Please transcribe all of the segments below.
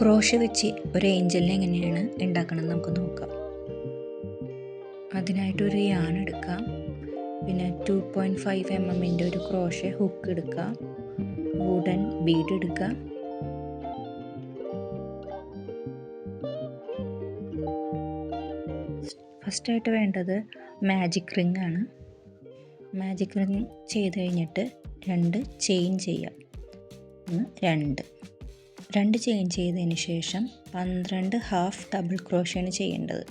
Crochet വെച്ച് ഒരു ഏഞ്ചലിനെ എങ്ങനെയാണ് ഉണ്ടാക്കണം നമുക്ക് നോക്കാം. അതിനായിട്ട് ഒരു യാൺ എടുക്കാം. പിന്നെ ടു പോയിന്റ് ഫൈവ് എം എമ്മിന്റെ ഒരു ക്രോഷ ഹുക്ക് എടുക്കാം. വുഡൻ ബീഡ് എടുക്കുക ഫസ്റ്റായിട്ട് വേണ്ടത് മാജിക് റിംഗ് ആണ്. മാജിക് റിംഗ് ചെയ്ത് കഴിഞ്ഞിട്ട് രണ്ട് ചെയിൻ ചെയ്യാം. ഒന്ന് രണ്ട്. രണ്ട് ചെയിൻ ചെയ്തതിന് ശേഷം പന്ത്രണ്ട് ഹാഫ് ഡബിൾ ക്രോഷയാണ് ചെയ്യേണ്ടത്.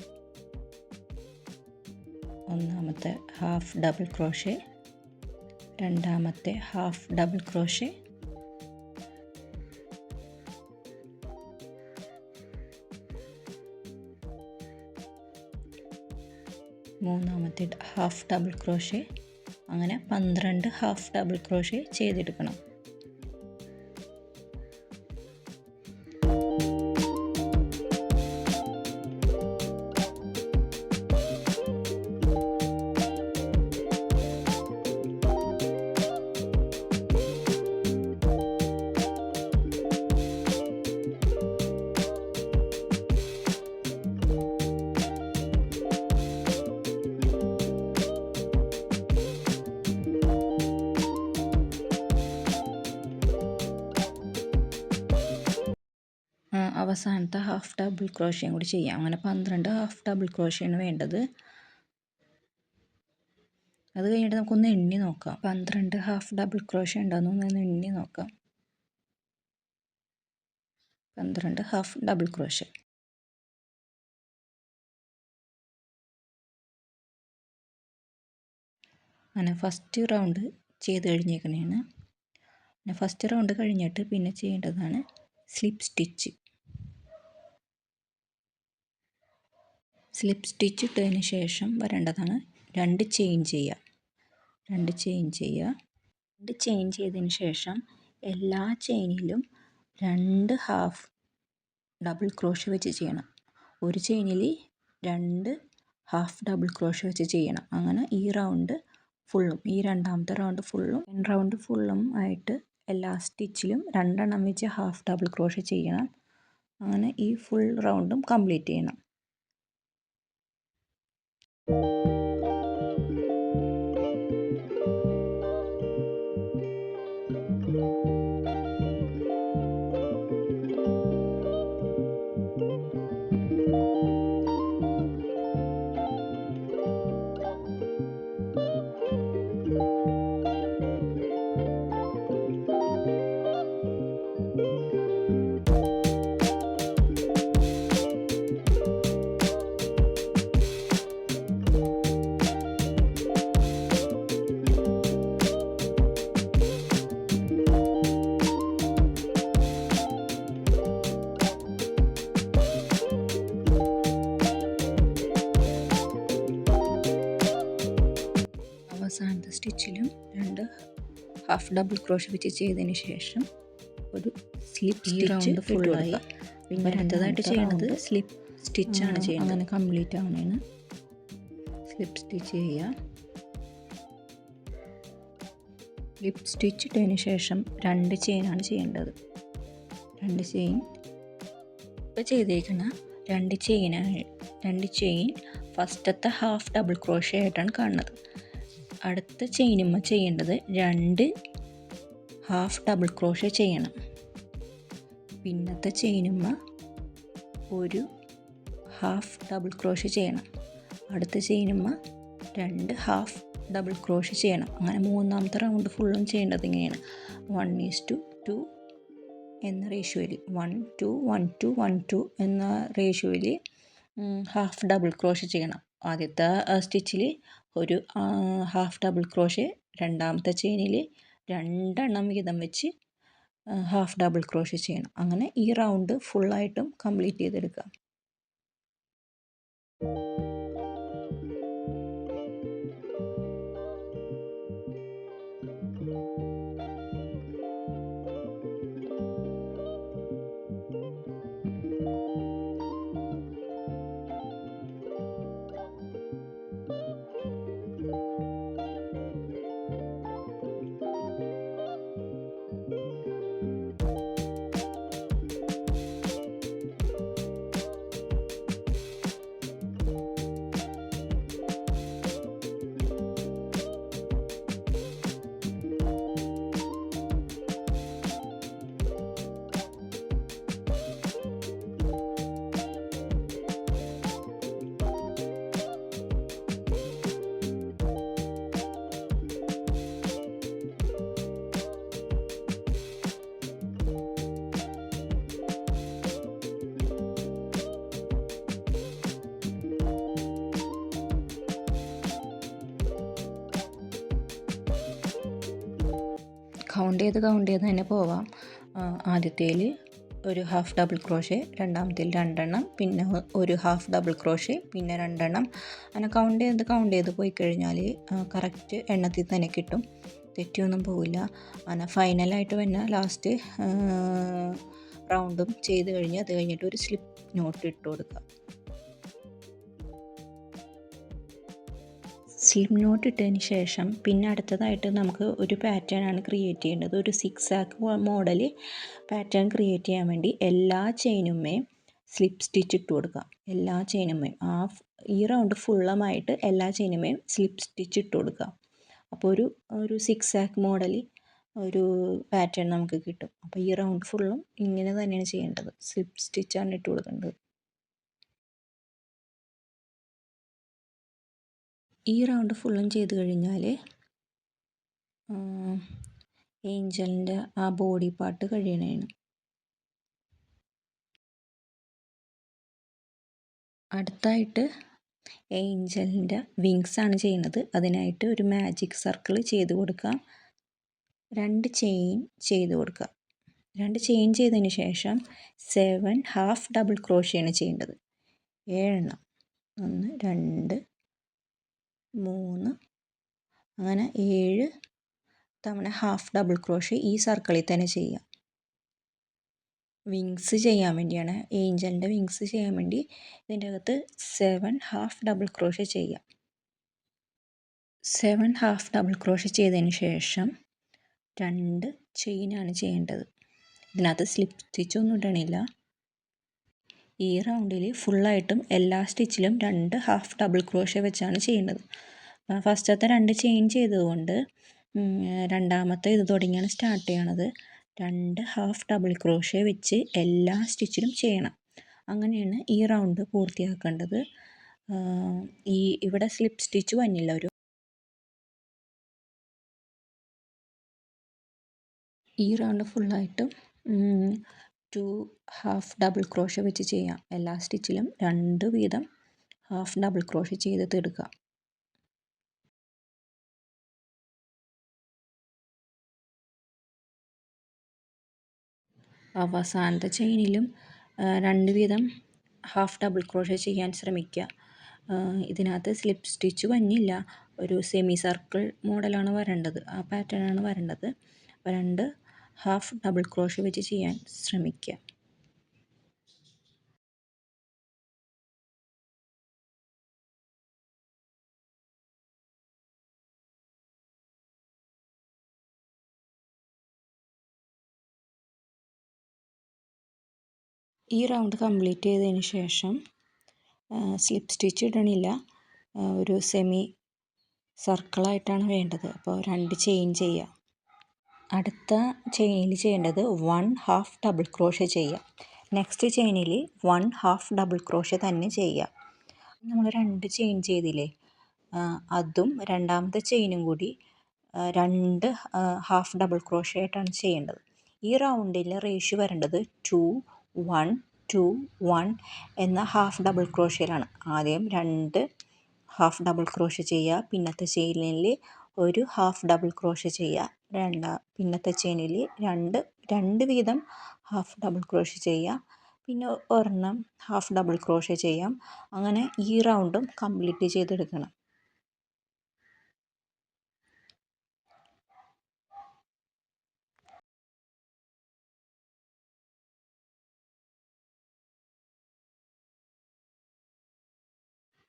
ഒന്നാമത്തെ ഹാഫ് ഡബിൾ ക്രോഷേ രണ്ടാമത്തെ ഹാഫ് ഡബിൾ ക്രോഷേ മൂന്നാമത്തെ ഹാഫ് ഡബിൾ ക്രോഷേ അങ്ങനെ പന്ത്രണ്ട് ഹാഫ് ഡബിൾ ക്രോഷേ ചെയ്തെടുക്കണം. അവസാനത്തെ ഹാഫ് ഡബിൾ ക്രോഷ്യയും കൂടി ചെയ്യാം. അങ്ങനെ പന്ത്രണ്ട് ഹാഫ് ഡബിൾ ക്രോഷ്യയാണ് വേണ്ടത്. അത് കഴിഞ്ഞിട്ട് നമുക്കൊന്ന് എണ്ണി നോക്കാം. പന്ത്രണ്ട് ഹാഫ് ഡബിൾ ക്രോഷ്യ ഉണ്ടാകുന്നു ഒന്ന് എണ്ണി നോക്കാം. പന്ത്രണ്ട് ഹാഫ് ഡബിൾ ക്രോഷ്യ അങ്ങനെ ഫസ്റ്റ് റൗണ്ട് ചെയ്ത് കഴിഞ്ഞേക്കണേണ്. ഫസ്റ്റ് റൗണ്ട് കഴിഞ്ഞിട്ട് പിന്നെ ചെയ്യേണ്ടതാണ് സ്ലിപ്പ് സ്റ്റിച്ച് സ്ലിപ്പ് സ്റ്റിച്ച് ഇട്ടതിന് ശേഷം വരേണ്ടതാണ് രണ്ട് ചെയിൻ ചെയ്യുക. രണ്ട് ചെയിൻ ചെയ്യുക. രണ്ട് ചെയിൻ ചെയ്തതിന് ശേഷം എല്ലാ ചെയിനിലും രണ്ട് ഹാഫ് ഡബിൾ ക്രോഷ് വെച്ച് ചെയ്യണം. ഒരു ചെയിനിൽ രണ്ട് ഹാഫ് ഡബിൾ ക്രോഷ് വെച്ച് ചെയ്യണം. അങ്ങനെ ഈ റൗണ്ട് ഫുള്ളും ഈ രണ്ടാമത്തെ റൗണ്ട് ഫുള്ളും റൗണ്ട് ഫുള്ളും ആയിട്ട് എല്ലാ സ്റ്റിച്ചിലും രണ്ടെണ്ണം വെച്ച് ഹാഫ് ഡബിൾ ക്രോഷ് ചെയ്യണം. അങ്ങനെ ഈ ഫുൾ റൗണ്ടും കംപ്ലീറ്റ് ചെയ്യണം. അവസാനത്തെ ഹാഫ് ഡബിൾ ക്രോഷ് വെച്ച് ചെയ്തതിന് ശേഷം ഒരു സ്ലിപ്പ് സ്റ്റിച്ച് ഫുള്ളായി പിന്നെ അടുത്തതായിട്ട് ചെയ്യുന്നത് സ്ലിപ്പ് സ്റ്റിച്ചാണ് ചെയ്യുന്നത് അങ്ങനെ കംപ്ലീറ്റ് ആവുന്നതാണ് സ്ലിപ്പ് സ്റ്റിച്ച് ചെയ്യുക. സ്ലിപ്പ് സ്റ്റിച്ച് ഇട്ടതിന് ശേഷം രണ്ട് ചെയിനാണ് ചെയ്യേണ്ടത്. രണ്ട് ചെയിൻ ഇപ്പോൾ ചെയ്തേക്കുന്ന രണ്ട് ചെയിനാണ് രണ്ട് ചെയിൻ ഫസ്റ്റത്തെ ഹാഫ് ഡബിൾ ക്രോഷ ആയിട്ടാണ് കാണുന്നത്. അടുത്ത ചെയിനുമ്മ ചെയ്യേണ്ടത് രണ്ട് ഹാഫ് ഡബിൾ ക്രോഷ ചെയ്യണം. പിന്നത്തെ ചെയിനുമ്മ ഒരു ഹാഫ് ഡബിൾ ക്രോഷ ചെയ്യണം. അടുത്ത ചെയിനുമ്മ രണ്ട് ഹാഫ് ഡബിൾ ക്രോഷ ചെയ്യണം. അങ്ങനെ മൂന്നാമത്തെ റൗണ്ട് ഫുള്ളും ചെയ്യേണ്ടത് ഇങ്ങനെയാണ്. വൺ ഈസ് ടു ടു എന്ന റേഷ്യോയിൽ one two one two one two എന്ന റേഷ്യോയിൽ ഹാഫ് ഡബിൾ ക്രോഷ ചെയ്യണം. ആദ്യത്തെ സ്റ്റിച്ചിൽ ഒരു ഹാഫ് ഡബിൾ ക്രോഷേ രണ്ടാമത്തെ ചെയിനിൽ രണ്ടെണ്ണം വീതം വെച്ച് ഹാഫ് ഡബിൾ ക്രോഷേ ചെയ്യണം. അങ്ങനെ ഈ റൗണ്ട് ഫുള്ളായിട്ടും കംപ്ലീറ്റ് ചെയ്തെടുക്കാം കൗണ്ട് ചെയ്ത് കൗണ്ട് ചെയ്ത് തന്നെ പോവാം. ആദ്യത്തേൽ ഒരു ഹാഫ് ഡബിൾ ക്രോഷേ രണ്ടാമത്തേൽ രണ്ടെണ്ണം പിന്നെ ഒരു ഹാഫ് ഡബിൾ ക്രോഷേ പിന്നെ രണ്ടെണ്ണം. അങ്ങനെ കൗണ്ട് ചെയ്ത് കൗണ്ട് ചെയ്ത് പോയി കഴിഞ്ഞാൽ കറക്റ്റ് എണ്ണത്തിൽ തന്നെ കിട്ടും. തെറ്റിയൊന്നും പോവില്ല. അങ്ങനെ ഫൈനലായിട്ട് പിന്നെ ലാസ്റ്റ് റൗണ്ടും ചെയ്ത് കഴിഞ്ഞ് അത് കഴിഞ്ഞിട്ട് ഒരു സ്ലിപ്പ് നോട്ട് ഇട്ട് കൊടുക്കുക. സ്ലിം നോട്ട് ഇട്ടതിന് ശേഷം പിന്നെ അടുത്തതായിട്ട് നമുക്ക് ഒരു പാറ്റേൺ ആണ് ക്രിയേറ്റ് ചെയ്യേണ്ടത്. ഒരു സിക്സ് ആക്ക് മോഡൽ പാറ്റേൺ ക്രിയേറ്റ് ചെയ്യാൻ വേണ്ടി എല്ലാ ചെയിനുമേ സ്ലിപ്പ് സ്റ്റിച്ച് ഇട്ട് കൊടുക്കുക. എല്ലാ ചെയിനുമേ ആ ഈ റൗണ്ട് ഫുള്ളമായിട്ട് എല്ലാ ചെയിനുമേയും സ്ലിപ്പ് സ്റ്റിച്ച് ഇട്ട് കൊടുക്കുക. അപ്പോൾ ഒരു ഒരു സിക്സ് ആക്ക് മോഡൽ ഒരു പാറ്റേൺ നമുക്ക് കിട്ടും. അപ്പോൾ ഈ റൗണ്ട് ഫുള്ളും ഇങ്ങനെ തന്നെയാണ് ചെയ്യേണ്ടത്. സ്ലിപ്പ് സ്റ്റിച്ചാണ് ഇട്ട് കൊടുക്കേണ്ടത്. ഈ റൗണ്ട് ഫുള്ളും ചെയ്ത് കഴിഞ്ഞാൽ ഏഞ്ചലിന്റെ ആ ബോഡി പാർട്ട് കഴിയണേണ് അടുത്തായിട്ട് ഏഞ്ചലിന്റെ വിങ്സ് ആണ് ചെയ്യുന്നത്. അതിനായിട്ട് ഒരു മാജിക് സർക്കിൾ ചെയ്ത് കൊടുക്കാം. രണ്ട് ചെയിൻ ചെയ്ത് കൊടുക്കുക രണ്ട് ചെയിൻ ചെയ്തതിന് ശേഷം സെവൻ ഹാഫ് ഡബിൾ ക്രോഷിയാണ് ചെയ്യേണ്ടത്. ഏഴെണ്ണം. ഒന്ന് രണ്ട് മൂന്ന് അങ്ങനെ ഏഴ് തവണ ഹാഫ് ഡബിൾ ക്രോഷ് ഈ സർക്കിളിൽ തന്നെ ചെയ്യാം വിങ്സ് ചെയ്യാൻ വേണ്ടിയാണ്. ഏഞ്ചലിന്റെ വിങ്സ് ചെയ്യാൻ വേണ്ടി ഇതിന്റെ അകത്ത് സെവൻ ഹാഫ് ഡബിൾ ക്രോഷ് ചെയ്യാം സെവൻ ഹാഫ് ഡബിൾ ക്രോഷ് ചെയ്തതിന് ശേഷം രണ്ട് ചെയിനാണ് ചെയ്യേണ്ടത്. ഇതിനകത്ത് സ്ലിപ്പ് സ്റ്റിച്ചൊന്നും ഇടണില്ല. ഈ റൗണ്ടിൽ ഫുള്ളായിട്ടും എല്ലാ സ്റ്റിച്ചിലും രണ്ട് ഹാഫ് ഡബിൾ ക്രോഷ വെച്ചാണ് ചെയ്യുന്നത്. ഫസ്റ്റത്തെ രണ്ട് ചെയിൻ ചെയ്തതുകൊണ്ട് രണ്ടാമത്തെ ഇത് തുടങ്ങിയാണ് സ്റ്റാർട്ട് ചെയ്യണത്. രണ്ട് ഹാഫ് ഡബിൾ ക്രോഷ വെച്ച് എല്ലാ സ്റ്റിച്ചിലും ചെയ്യണം. അങ്ങനെയാണ് ഈ റൗണ്ട് പൂർത്തിയാക്കേണ്ടത്. ഈ ഇവിടെ സ്ലിപ്പ് സ്റ്റിച്ച് വന്നില്ല ഒരു. ഈ റൗണ്ട് ഫുള്ളായിട്ടും ടു ഹാഫ് ഡബിൾ ക്രോഷ വെച്ച് ചെയ്യാം. എല്ലാ സ്റ്റിച്ചിലും രണ്ട് വീതം ഹാഫ് ഡബിൾ ക്രോഷ ചെയ്ത് തീർക്കുക അവസാനത്തെ ചെയിനിലും രണ്ട് വീതം ഹാഫ് ഡബിൾ ക്രോഷ ചെയ്യാൻ ശ്രമിക്കുക ഇതിനകത്ത് സ്ലിപ്പ് സ്റ്റിച്ച് വന്നില്ല ഒരു സെമി സർക്കിൾ മോഡലാണ് വരേണ്ടത്. ആ പാറ്റേൺ ആണ് വരേണ്ടത്. രണ്ട് ഹാഫ് ഡബിൾ ക്രോഷ് വെച്ച് ചെയ്യാൻ ശ്രമിക്കുക. ഈ റൗണ്ട് കംപ്ലീറ്റ് ചെയ്തതിന് ശേഷം സ്ലിപ്പ് സ്റ്റിച്ച് ഇടണില്ല. ഒരു സെമി സർക്കിളായിട്ടാണ് വേണ്ടത്. അപ്പോൾ രണ്ട് ചെയിൻ ചെയ്യുക അടുത്ത ചെയിനിൽ ചെയ്യേണ്ടത് വൺ ഹാഫ് ഡബിൾ ക്രോഷ ചെയ്യുക. നെക്സ്റ്റ് ചെയിനിൽ വൺ ഹാഫ് ഡബിൾ ക്രോഷ തന്നെ ചെയ്യുക. നമ്മൾ രണ്ട് ചെയിൻ ചെയ്തില്ലേ? അതും രണ്ടാമത്തെ ചെയിനും കൂടി രണ്ട് ഹാഫ് ഡബിൾ ക്രോഷ ആയിട്ടാണ് ചെയ്യേണ്ടത്. ഈ റൗണ്ടിൽ റേഷ്യോ വരേണ്ടത് ടു വൺ ടു വൺ എന്ന ഹാഫ് ഡബിൾ ക്രോഷയിലാണ് ആദ്യം രണ്ട് ഹാഫ് ഡബിൾ ക്രോഷ ചെയ്യുക. പിന്നത്തെ ചെയിനിൽ ഒരു ഹാഫ് ഡബിൾ ക്രോഷ ചെയ്യുക രണ്ടാ പിന്നത്തെ ചെയിനിൽ രണ്ട് രണ്ട് വീതം ഹാഫ് ഡബിൾ ക്രോഷ ചെയ്യുക പിന്നെ ഒരെണ്ണം ഹാഫ് ഡബിൾ ക്രോഷ ചെയ്യാം. അങ്ങനെ ഈ റൗണ്ടും കംപ്ലീറ്റ് ചെയ്തെടുക്കണം.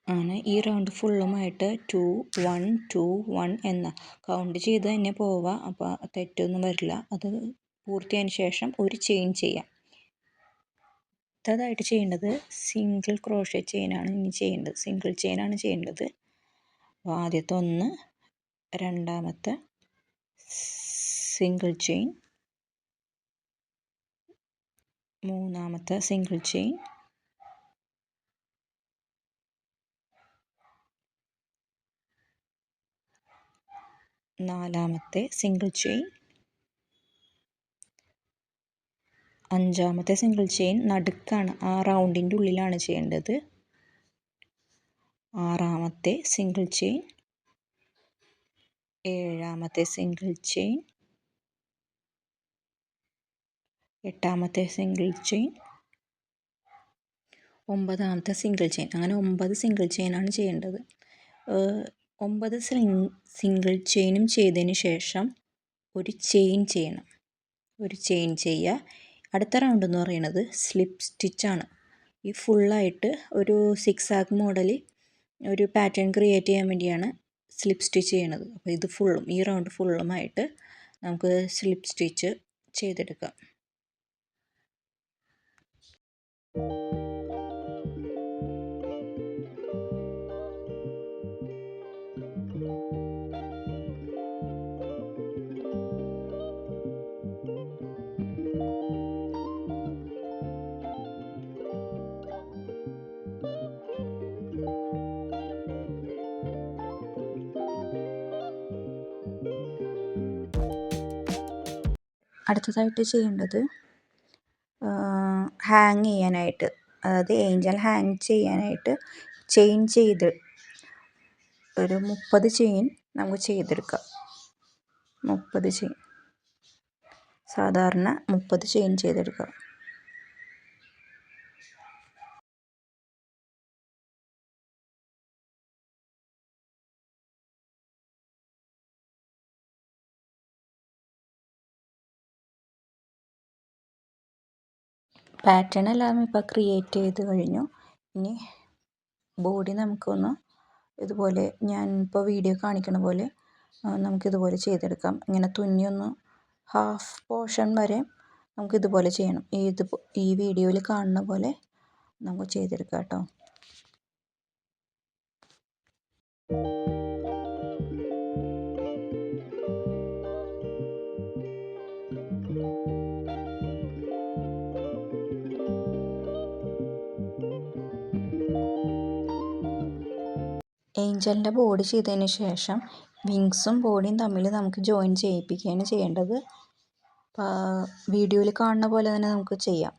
അങ്ങനെ ഈ റൗണ്ട് ഫുള്ളുമായിട്ട് ടു വൺ ടു വൺ എന്ന കൗണ്ട് ചെയ്ത് തന്നെ പോവുക. അപ്പോൾ തെറ്റൊന്നും വരില്ല. അത് പൂർത്തിയായതിന് ശേഷം ഒരു ചെയിൻ ചെയ്യാം. അടുത്തതായിട്ട് ചെയ്യേണ്ടത് സിംഗിൾ ക്രോഷ ചെയിനാണ് ഇനി ചെയ്യേണ്ടത്. സിംഗിൾ ചെയിനാണ് ചെയ്യേണ്ടത്. അപ്പോൾ ആദ്യത്തെ ഒന്ന് രണ്ടാമത്തെ സിംഗിൾ ചെയിൻ മൂന്നാമത്തെ സിംഗിൾ ചെയിൻ നാലാമത്തെ സിംഗിൾ ചെയിൻ അഞ്ചാമത്തെ സിംഗിൾ ചെയിൻ നടുക്കാണ് ആ റൗണ്ടിന്റെ ഉള്ളിലാണ് ചെയ്യേണ്ടത്. ആറാമത്തെ സിംഗിൾ ചെയിൻ ഏഴാമത്തെ സിംഗിൾ ചെയിൻ എട്ടാമത്തെ സിംഗിൾ ചെയിൻ ഒമ്പതാമത്തെ സിംഗിൾ ചെയിൻ അങ്ങനെ ഒമ്പത് സിംഗിൾ ചെയിനാണ് ചെയ്യേണ്ടത്. ഒമ്പത് സിംഗിൾ ചെയിനും ചെയ്തതിന് ശേഷം ഒരു ചെയിൻ ചെയ്യണം. ഒരു ചെയിൻ ചെയ്യുക. അടുത്ത റൗണ്ട് എന്ന് പറയുന്നത് സ്ലിപ്പ് സ്റ്റിച്ചാണ് ഈ ഫുള്ളായിട്ട് ഒരു സിക്സ് ആഗ് മോഡൽ ഒരു പാറ്റേൺ ക്രിയേറ്റ് ചെയ്യാൻ വേണ്ടിയാണ് സ്ലിപ്പ് സ്റ്റിച്ച് ചെയ്യണത് അപ്പോൾ ഇത് ഫുള്ളും ഈ റൗണ്ട് ഫുള്ളുമായിട്ട് നമുക്ക് സ്ലിപ്പ് സ്റ്റിച്ച് ചെയ്തെടുക്കാം. അടുത്തതായിട്ട് ചെയ്യേണ്ടത് ഹാങ് ചെയ്യാനായിട്ട്. അതായത് ഏഞ്ചൽ ഹാങ് ചെയ്യാനായിട്ട് ചെയിൻ ചെയ്ത് ഒരു മുപ്പത് ചെയിൻ നമുക്ക് ചെയ്തെടുക്കാം. മുപ്പത് ചെയിൻ സാധാരണ മുപ്പത് ചെയിൻ ചെയ്തെടുക്കാം. പാറ്റേൺ എല്ലാം ഇപ്പോൾ ക്രിയേറ്റ് ചെയ്ത് കഴിഞ്ഞു. ഇനി ബോഡി നമുക്കൊന്ന് ഇതുപോലെ ഞാൻ ഇപ്പോൾ വീഡിയോ കാണിക്കണ പോലെ നമുക്കിതുപോലെ ചെയ്തെടുക്കാം. ഇങ്ങനെ തുന്നിയൊന്ന് ഹാഫ് പോർഷൻ വരെ നമുക്കിതുപോലെ ചെയ്യണം. ഈ ഇത് ഈ വീഡിയോയിൽ കാണുന്ന പോലെ നമുക്ക് ചെയ്തെടുക്കാം കേട്ടോ. ഏഞ്ചലിന്റെ ബോഡി ചെയ്തതിന് ശേഷം വിങ്സും ബോഡിയും തമ്മിൽ നമുക്ക് ജോയിൻ ചെയ്യിപ്പിക്കുകയാണ് ചെയ്യേണ്ടത്. വീഡിയോയിൽ കാണുന്ന പോലെ തന്നെ നമുക്ക് ചെയ്യാം.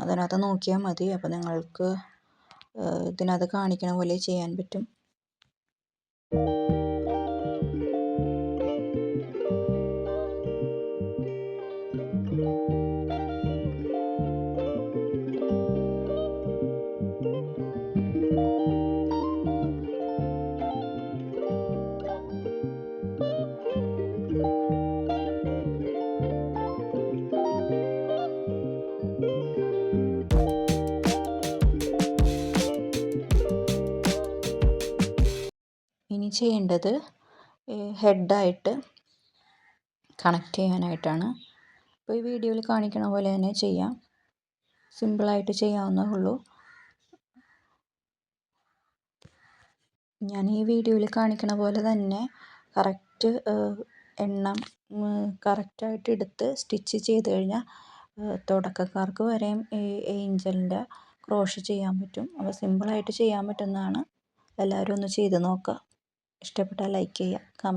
അതിനകത്ത് നോക്കിയാൽ മതി. അപ്പോൾ നിങ്ങൾക്ക് ഇതിനകത്ത് കാണിക്കണ പോലെ ചെയ്യാൻ പറ്റും. ചെയ്യേണ്ടത് ഹെഡായിട്ട് കണക്ട് ചെയ്യാനായിട്ടാണ്. അപ്പോൾ ഈ വീഡിയോയിൽ കാണിക്കണ പോലെ തന്നെ ചെയ്യാം. സിമ്പിളായിട്ട് ചെയ്യാവുന്നേ ഉള്ളൂ. ഞാൻ ഈ വീഡിയോയിൽ കാണിക്കണ പോലെ തന്നെ കറക്റ്റ് എണ്ണം കറക്റ്റായിട്ട് എടുത്ത് സ്റ്റിച്ച് ചെയ്ത് കഴിഞ്ഞാൽ തുടക്കക്കാർക്ക് വരെയും ഈ ഏഞ്ചലിന്റെ ക്രോഷ് ചെയ്യാൻ പറ്റും. അപ്പോൾ സിമ്പിളായിട്ട് ചെയ്യാൻ പറ്റുന്നതാണ്. എല്ലാവരും ഒന്ന് ചെയ്ത് നോക്കുക. ഇഷ്ടപ്പെട്ടാൽ ലൈക്ക് ചെയ്യുക കമന്റ്